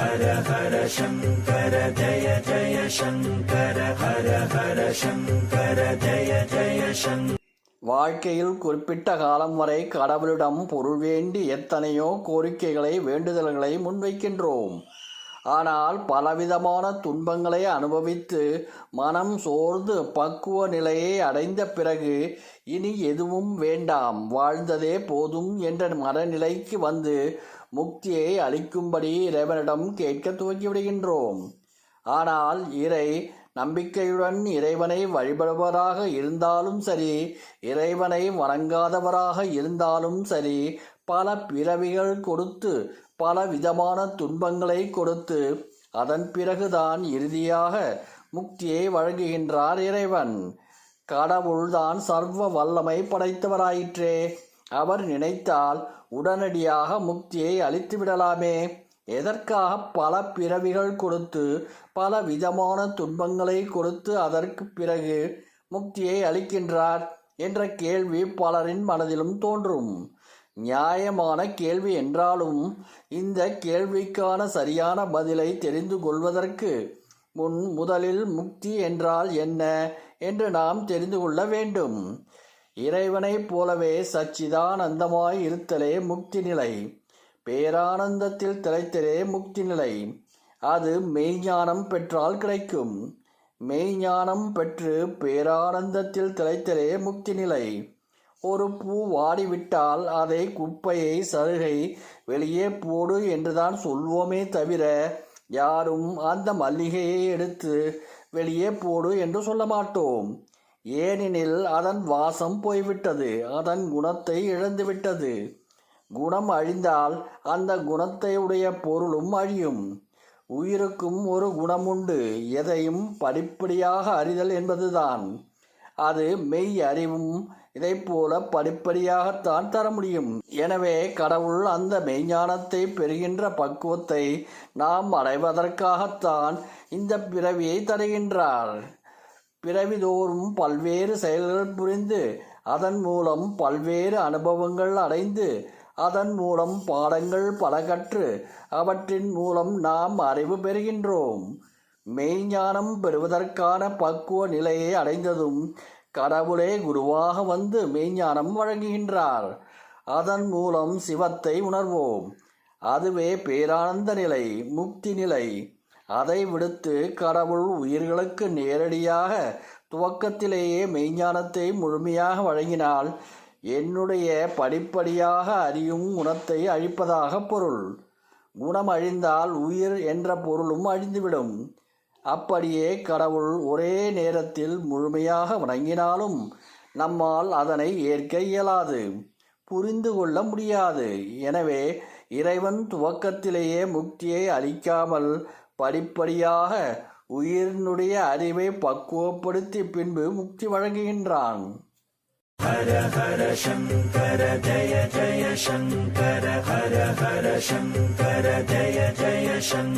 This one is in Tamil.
ஹர ஹர சங்கர ஜய ஜய சங்கர ஹர ஹர சங்கர ஜய ஜய சங்கர வாழ்க்கையில் குறிப்பிட்ட காலம் வரை கடவுளிடம் பொருள் வேண்டி எத்தனையோ கோரிக்கைகளை வேண்டுதல்களை முன்வைக்கின்றோம். ஆனால் பலவிதமான துன்பங்களை அனுபவித்து மனம் சோர்ந்து பக்குவ நிலையை அடைந்த பிறகு இனி எதுவும் வேண்டாம் வாழ்ந்ததே போதும் என்ற மனநிலைக்கு வந்து முக்தியை அளிக்கும்படி இறைவனிடம் கேட்க துவங்கிவிடுகின்றோம் ஆனால் இறை நம்பிக்கையுடன் இறைவனை வழிபடுபவராக இருந்தாலும் சரி இறைவனை வணங்காதவராக இருந்தாலும் சரி பல பிறவிகள் கொடுத்து பல விதமான துன்பங்களை கொடுத்து அதன் பிறகுதான் இறுதியாக முக்தியை வழங்குகின்றார் இறைவன். கடவுள்தான் சர்வ வல்லமை படைத்தவராயிற்றே. அவர் நினைத்தால் உடனடியாக முக்தியை அளித்து விடலாமே எதற்காக பல பிறவிகள் கொடுத்து பல விதமான துன்பங்களை கொடுத்து அதற்கு பிறகு முக்தியை அளிக்கின்றார்? என்ற கேள்வி பலரின் மனதிலும் தோன்றும். நியாயமான கேள்வி என்றாலும் இந்த கேள்விக்கான சரியான பதிலை தெரிந்து கொள்வதற்கு முன் முதலில் முக்தி என்றால் என்ன என்று நாம் தெரிந்து கொள்ள வேண்டும். இறைவனைப் போலவே சச்சிதானந்தமாய் இருத்தலே முக்தி நிலை. பேரானந்தத்தில் திளைத்தலே முக்தி நிலை. அது மெய்ஞானம் பெற்றால் கிடைக்கும். மெய்ஞானம் பெற்று பேரானந்தத்தில் திளைத்தலே முக்தி நிலை. ஒரு பூ வாடிவிட்டால் அதை குப்பையை சருகை வெளியே போடு என்றுதான் சொல்வோமே தவிர யாரும் அந்த மல்லிகையை எடுத்து வெளியே போடு என்று சொல்ல மாட்டோம் ஏனெனில் அதன் வாசம் போய்விட்டது அதன் குணத்தை இழந்துவிட்டது. குணம் அழிந்தால் அந்த குணத்தை உடைய பொருளும் அழியும். உயிருக்கும் ஒரு குணமுண்டு எதையும் படிப்படியாக அறிதல் என்பதுதான். அது மெய் அறிவும் இதைப்போல படிப்படியாகத்தான் தர முடியும். எனவே கடவுள் அந்த மெய்ஞானத்தை பெறுகின்ற பக்குவத்தை நாம் அடைவதற்காகத்தான் இந்த பிறவியை தருகின்றார். பிறவிதோறும் பல்வேறு செயல்கள் புரிந்து அதன் மூலம் பல்வேறு அனுபவங்கள் அடைந்து அதன் மூலம் பாடங்கள் பல கற்று அவற்றின் மூலம் நாம் அறிவு பெறுகின்றோம். மெய்ஞானம் பெறுவதற்கான பக்குவ நிலையை அடைந்ததும் கடவுளே குருவாக வந்து மெய்ஞானம் வழங்குகின்றார். அதன் மூலம் சிவத்தை உணர்வோம். அதுவே பேரானந்த நிலை முக்தி நிலை. அதை விடுத்து கடவுள் உயிர்களுக்கு நேரடியாக துவக்கத்திலேயே மெய்ஞானத்தை முழுமையாக வழங்கினால் என்னுடைய படிப்படியாக அறியும் குணத்தை அழிப்பதாக பொருள். குணம் அழிந்தால் உயிர் என்ற பொருளும் அழிந்துவிடும். அப்படியே கடவுள் ஒரே நேரத்தில் முழுமையாக வணங்கினாலும் நம்மால் அதனை ஏற்க இயலாது புரிந்து கொள்ள முடியாது. எனவே இறைவன் துவக்கத்திலேயே முக்தியை அளிக்காமல் படிப்படியாக உயிரினுடைய அறிவை பக்குவப்படுத்தி பின்பு முக்தி வழங்குகின்றான். ஹர ஹர சங்கர ஜய ஜய சங்கர ஹர ஹர சங்கர ஜய ஜய சங்கர.